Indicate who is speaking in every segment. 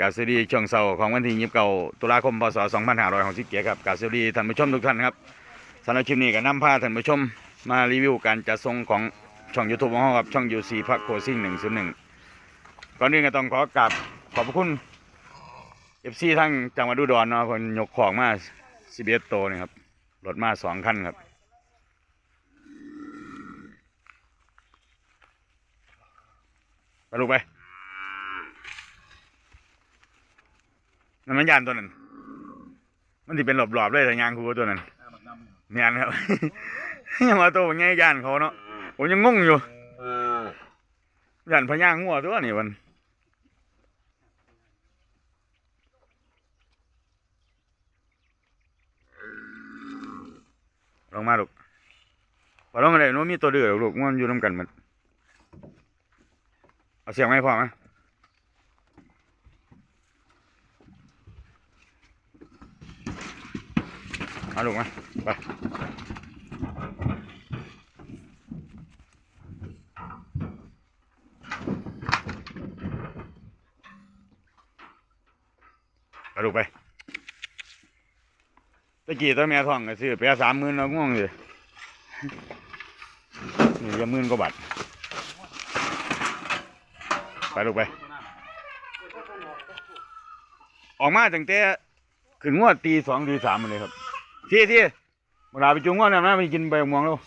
Speaker 1: กาบสวัสดีช่วงเสาร์ของวันที่ยี่สิบเก้าตุลาคมพศสองพันห้าร้อยหกสิบเจ็ดครับกาบสวัสดีท่านผู้ชมทุกท่านครับสำหรับคลิปนี้ก็นำพาท่านผู้ชมมารีวิวการจัดส่งของช่องยูทูบของเราครับช่องยูซีพักโคซิ่งหนึ่งศูนย์หนึ่งก่อนอื่นก็ต้องขอกราบขอบพระคุณเอฟซีทั้งจังหวัดอุดรเนาะคนยกของมาสิบเอ็ดโตนี่ครับรถมาสองคันครับไปลูกไป นั่นมันยานตัวนั้น มันที่เป็นหลอบๆเลยแต่ยางคูตัวนั้นเนียนครับยังมาตัวเป็นไงยานเขาเนาะผมยังงงอยู่ยานพญางัวตัวนี่มันลงมาลูกพอลงอะไรนู้นมีตัวเดือดลูกมันอยู่น้ำกันหมันเอาเสียงไม่พอไหม เอาลูกมาไปไปลูกไปตะกี้ตัวแม่ท้องก็ซื้อไปสามหมื่นแล้วง่วงเลยนี่จะหมื่นกว่าบาทไปลูกไป ออกมาตั้งแต่ขึ้นงวดตีสองตีสามเลยครับ ที่ที่เวลาไปจุงงวดนะไปกินใบม่วงแล้ว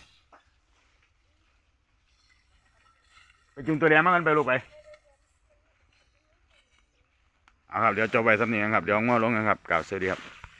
Speaker 1: ไปจุงตัวแดงมากันไปลูกไปเอาครับเดี๋ยวจบไปสักนิดครับเดี๋ยวงวดลงนะครับกล่าวสวัสดีครับ